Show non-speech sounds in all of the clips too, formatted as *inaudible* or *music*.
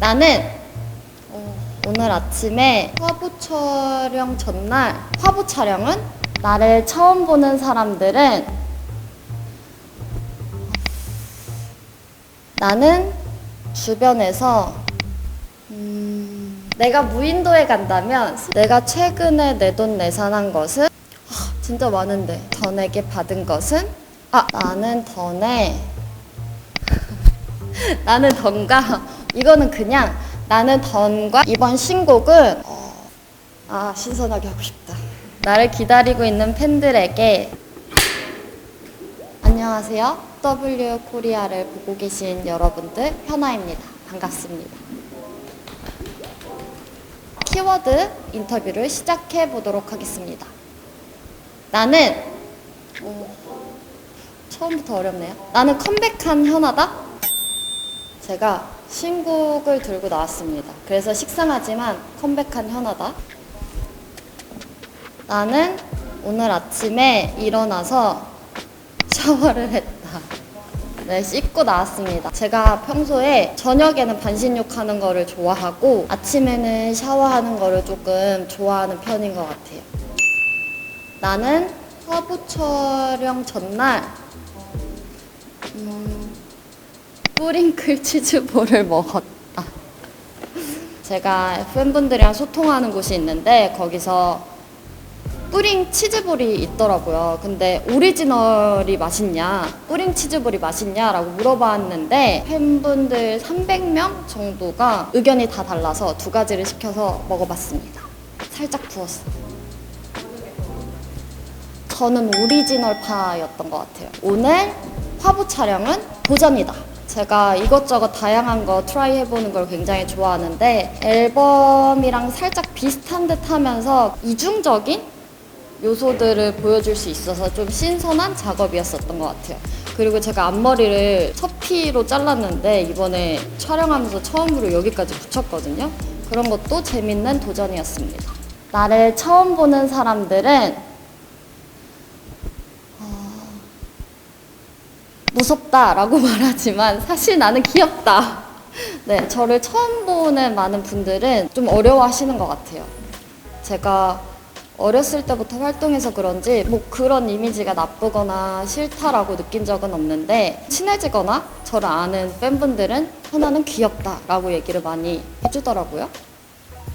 나는 어, 오늘 아침에 화보 촬영 전날 화보 촬영은 나를 처음 보는 사람들은 나는 주변에서 음, 내가 무인도에 간다면 내가 최근에 내돈 내산한 것은 아, 진짜 많은데. 던에게 받은 것은 아 나는 던에 *laughs* 나는 던과 이거는 그냥 나는 던과 이번 신곡은 어, 아 신선하게 하고 싶다. 나를 기다리고 있는 팬들에게 안녕하세요. W 코리아를 보고 계신 여러분들 현아입니다. 반갑습니다. 키워드 인터뷰를 시작해 보도록 하겠습니다. 나는 어, 처음부터 어렵네요. 나는 컴백한 현아다 제가 신곡을 들고 나왔습니다. 그래서 식상하지만 컴백한 현아다. 나는 오늘 아침에 일어나서 샤워를 했다. 네, 씻고 나왔습니다. 제가 평소에 저녁에는 반신욕 하는 거를 좋아하고 아침에는 샤워하는 거를 조금 좋아하는 편인 것 같아요. 나는 화보 촬영 전날 음, 뿌링클 치즈볼을 먹었다. 제가 팬분들이랑 소통하는 곳이 있는데 거기서 뿌링 치즈볼이 있더라고요. 근데 오리지널이 맛있냐, 뿌링 치즈볼이 맛있냐라고 물어봤는데 팬분들 300명 정도가 의견이 다 달라서 두 가지를 시켜서 먹어봤습니다. 살짝 부었어. 저는 오리지널 파였던 것 같아요. 오늘 화보 촬영은 도전이다. 제가 이것저것 다양한 거 트라이 해보는 걸 굉장히 좋아하는데 앨범이랑 살짝 비슷한 듯 하면서 이중적인 요소들을 보여줄 수 있어서 좀 신선한 작업이었었던 것 같아요. 그리고 제가 앞머리를 처피로 잘랐는데 이번에 촬영하면서 처음으로 여기까지 붙였거든요. 그런 것도 재밌는 도전이었습니다. 나를 처음 보는 사람들은 무섭다라고 *laughs* 말하지만 사실 나는 귀엽다. 네, 저를 처음 보는 많은 분들은 좀 어려워하시는 것 같아요. 제가 어렸을 때부터 활동해서 그런지 뭐 그런 이미지가 나쁘거나 싫다라고 느낀 적은 없는데 친해지거나 저를 아는 팬분들은 현아는 귀엽다라고 얘기를 많이 해주더라고요.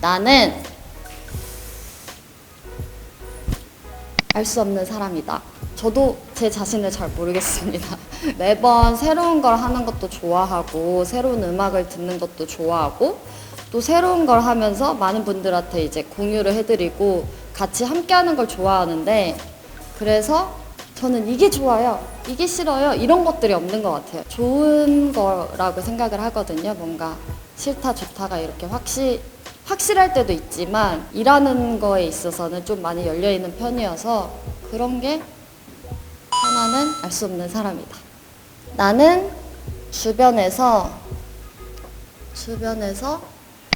나는 알 수 없는 사람이다. 저도 제 자신을 잘 모르겠습니다. *laughs* 매번 새로운 걸 하는 것도 좋아하고, 새로운 음악을 듣는 것도 좋아하고, 또 새로운 걸 하면서 많은 분들한테 이제 공유를 해드리고, 같이 함께 하는 걸 좋아하는데, 그래서 저는 이게 좋아요, 이게 싫어요, 이런 것들이 없는 것 같아요. 좋은 거라고 생각을 하거든요. 뭔가 싫다, 좋다가 이렇게 확실, 확실할 때도 있지만, 일하는 거에 있어서는 좀 많이 열려 있는 편이어서, 그런 게 하나는 알 수 없는 사람이다. 나는 주변에서 주변에서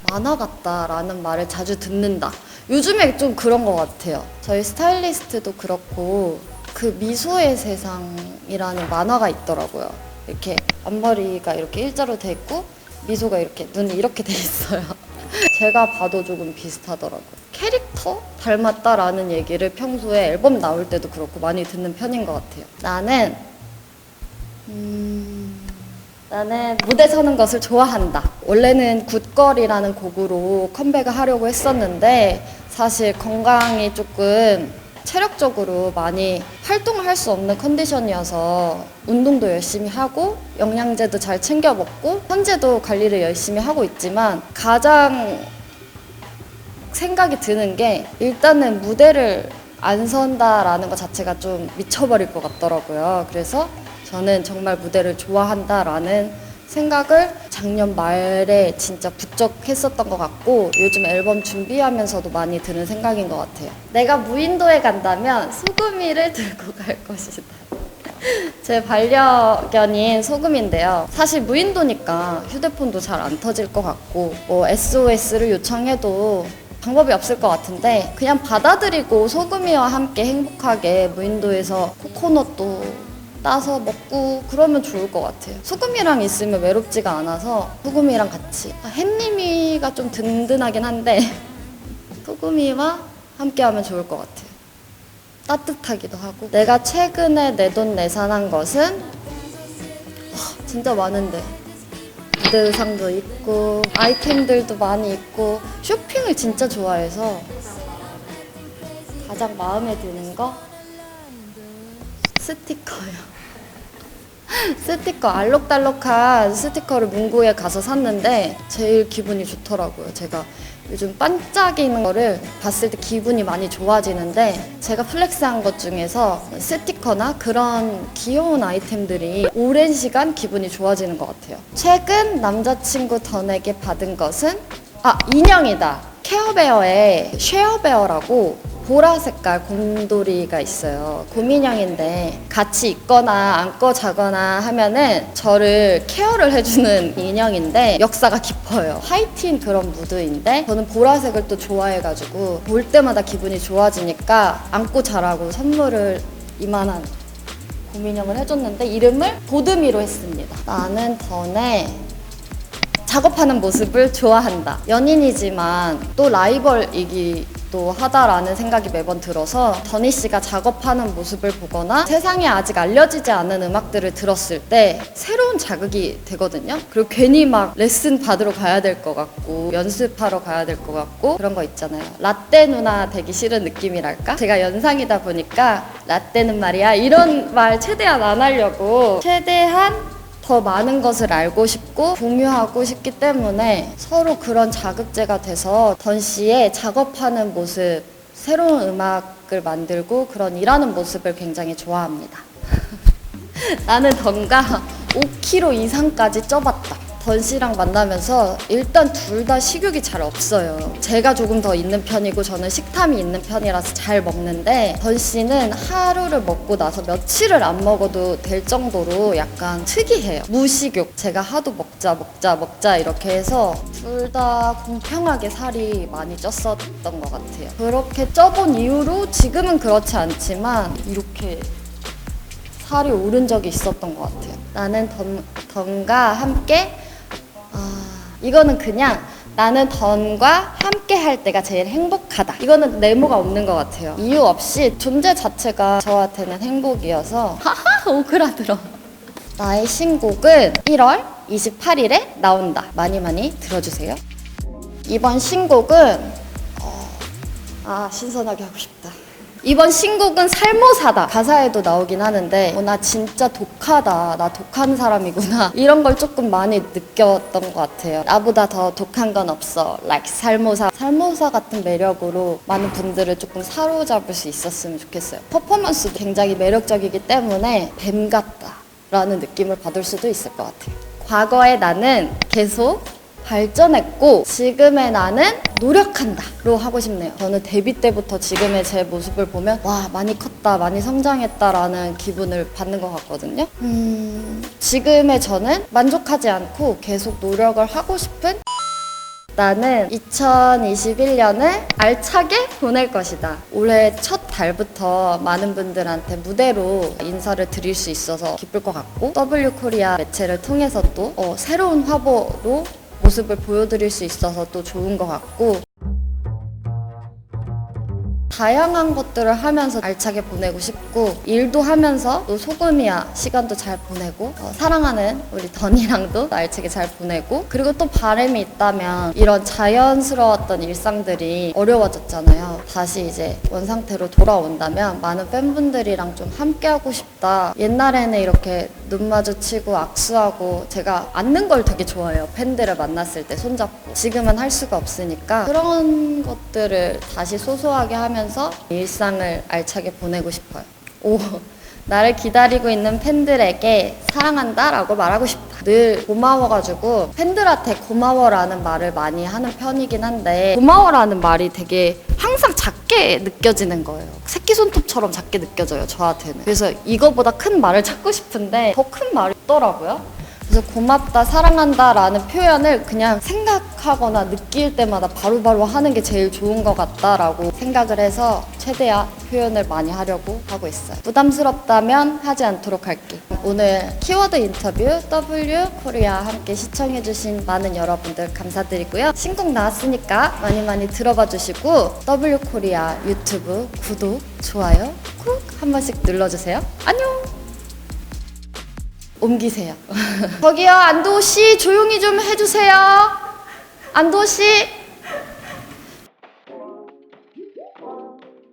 만화 같다라는 말을 자주 듣는다. 요즘에 좀 그런 것 같아요. 저희 스타일리스트도 그렇고 그 미소의 세상이라는 만화가 있더라고요. 이렇게 앞머리가 이렇게 일자로 돼 있고 미소가 이렇게 눈이 이렇게 돼 있어요. *laughs* 제가 봐도 조금 비슷하더라고요. 캐릭터 닮았다라는 얘기를 평소에 앨범 나올 때도 그렇고 많이 듣는 편인 것 같아요. 나는 음, 나는 무대 서는 것을 좋아한다. 원래는 굿걸이라는 곡으로 컴백을 하려고 했었는데 사실 건강이 조금 체력적으로 많이 활동을 할 수 없는 컨디션이어서 운동도 열심히 하고 영양제도 잘 챙겨 먹고 현재도 관리를 열심히 하고 있지만 가장 생각이 드는 게 일단은 무대를 안 선다라는 것 자체가 좀 미쳐버릴 것 같더라고요. 그래서 저는 정말 무대를 좋아한다라는 생각을 작년 말에 진짜 부쩍 했었던 것 같고 요즘 앨범 준비하면서도 많이 드는 생각인 것 같아요. 내가 무인도에 간다면 소금이를 *laughs* 들고 갈 것이다. *laughs* 제 반려견인 소금인데요. 사실 무인도니까 휴대폰도 잘 안 터질 것 같고 뭐 SOS를 요청해도 방법이 없을 것 같은데 그냥 받아들이고 소금이와 함께 행복하게 무인도에서 코코넛도 따서 먹고 그러면 좋을 것 같아요. 소금이랑 있으면 외롭지가 않아서 소금이랑 같이. 아, 햇님이가 좀 든든하긴 한데 *laughs* 소금이와 함께 하면 좋을 것 같아요. 따뜻하기도 하고. 내가 최근에 내 돈 내산한 것은 하, 진짜 많은데. 무대 의상도 있고 아이템들도 많이 있고 쇼핑을 진짜 좋아해서 가장 마음에 드는 거 스티커요. *laughs* 스티커 알록달록한 스티커를 문구에 가서 샀는데 제일 기분이 좋더라고요. 제가 요즘 반짝이는 거를 봤을 때 기분이 많이 좋아지는데 제가 플렉스한 것 중에서 스티커나 그런 귀여운 아이템들이 오랜 시간 기분이 좋아지는 것 같아요. 최근 남자친구 던에게 받은 것은 아 인형이다. 케어베어의 쉐어베어라고 보라 색깔 곰돌이가 있어요. 곰인형인데 같이 있거나 안고 자거나 하면은 저를 케어를 해주는 인형인데 역사가 깊어요. 화이트인 그런 무드인데 저는 보라색을 또 좋아해가지고 볼 때마다 기분이 좋아지니까 안고 자라고 선물을 이만한 곰인형을 해줬는데 이름을 보드미로 했습니다. 나는 전에 작업하는 모습을 좋아한다. 연인이지만 또 라이벌이기 도 하다라는 생각이 매번 들어서 더니 씨가 작업하는 모습을 보거나 세상에 아직 알려지지 않은 음악들을 들었을 때 새로운 자극이 되거든요. 그리고 괜히 막 레슨 받으러 가야 될 것 같고 연습하러 가야 될 것 같고 그런 거 있잖아요. 라떼 누나 되기 싫은 느낌이랄까? 제가 연상이다 보니까 라떼는 말이야 이런 말 최대한 안 하려고 최대한 더 많은 것을 알고 싶고 공유하고 싶기 때문에 서로 그런 자극제가 돼서 던 씨의 작업하는 모습, 새로운 음악을 만들고 그런 일하는 모습을 굉장히 좋아합니다. *laughs* 나는 던가 5kg 이상까지 쪄봤다. 던 씨랑 만나면서 일단 둘 다 식욕이 잘 없어요. 제가 조금 더 있는 편이고 저는 식탐이 있는 편이라서 잘 먹는데 던 씨는 하루를 먹고 나서 며칠을 안 먹어도 될 정도로 약간 특이해요. 무식욕. 제가 하도 먹자 먹자 먹자 이렇게 해서 둘 다 공평하게 살이 많이 쪘었던 것 같아요. 그렇게 쪄본 이후로 지금은 그렇지 않지만 이렇게 살이 오른 적이 있었던 것 같아요. 나는 던, 던과 함께 아 이거는 그냥 나는 던과 함께 할 때가 제일 행복하다. 이거는 네모가 없는 것 같아요. 이유 없이 존재 자체가 저한테는 행복이어서 하하 오그라들어. 나의 신곡은 1월 28일에 나온다. 많이 많이 들어주세요. 이번 신곡은 어, 아 신선하게 하고 싶다. 이번 신곡은 살모사다. 가사에도 나오긴 하는데 어, 나 진짜 독하다. 나 독한 사람이구나. *laughs* 이런 걸 조금 많이 느꼈던 것 같아요. 나보다 더 독한 건 없어. Like 살모사. 살모사 같은 매력으로 많은 분들을 조금 사로잡을 수 있었으면 좋겠어요. 퍼포먼스도 굉장히 매력적이기 때문에 뱀 같다 라는 느낌을 받을 수도 있을 것 같아요. 과거의 나는 계속 발전했고 지금의 나는 노력한다로 하고 싶네요. 저는 데뷔 때부터 지금의 제 모습을 보면 와 많이 컸다, 많이 성장했다라는 기분을 받는 것 같거든요. 음, 지금의 저는 만족하지 않고 계속 노력을 하고 싶은 나는 2021년을 알차게 보낼 것이다. 올해 첫 달부터 많은 분들한테 무대로 인사를 드릴 수 있어서 기쁠 것 같고 W 코리아 매체를 통해서 또 어, 새로운 화보로 모습을 보여드릴 수 있어서 또 좋은 것 같고 다양한 것들을 하면서 알차게 보내고 싶고 일도 하면서 또 소금이야 시간도 잘 보내고 어, 사랑하는 우리 던이랑도 알차게 잘 보내고 그리고 또 바람이 있다면 이런 자연스러웠던 일상들이 어려워졌잖아요. 다시 이제 원상태로 돌아온다면 많은 팬분들이랑 좀 함께하고 싶다. 옛날에는 이렇게 눈 마주치고 악수하고 제가 앉는 걸 되게 좋아해요. 팬들을 만났을 때 손잡고. 지금은 할 수가 없으니까 그런 것들을 다시 소소하게 하면서 일상을 알차게 보내고 싶어요. 오, 나를 기다리고 있는 팬들에게 사랑한다 라고 말하고 싶다. 늘 고마워가지고 팬들한테 고마워라는 말을 많이 하는 편이긴 한데 고마워라는 말이 되게 항상 작게 느껴지는 거예요. 새끼손톱처럼 작게 느껴져요, 저한테는. 그래서 이거보다 큰 말을 찾고 싶은데 더 큰 말이 없더라고요. 그래서 고맙다, 사랑한다 라는 표현을 그냥 생각하거나 느낄 때마다 바로 바로 하는 게 제일 좋은 것 같다라고 생각을 해서 최대한 표현을 많이 하려고 하고 있어요. 부담스럽다면 하지 않도록 할게. 오늘 키워드 인터뷰 W 코리아 함께 시청해주신 많은 여러분들 감사드리고요. 신곡 나왔으니까 많이 많이 들어봐 주시고 W 코리아 유튜브 구독, 좋아요 꾹 한 번씩 눌러주세요. 안녕! 옮기세요. *laughs* 저기요, 안도호 씨, 조용히 좀 해주세요. 안도호 씨.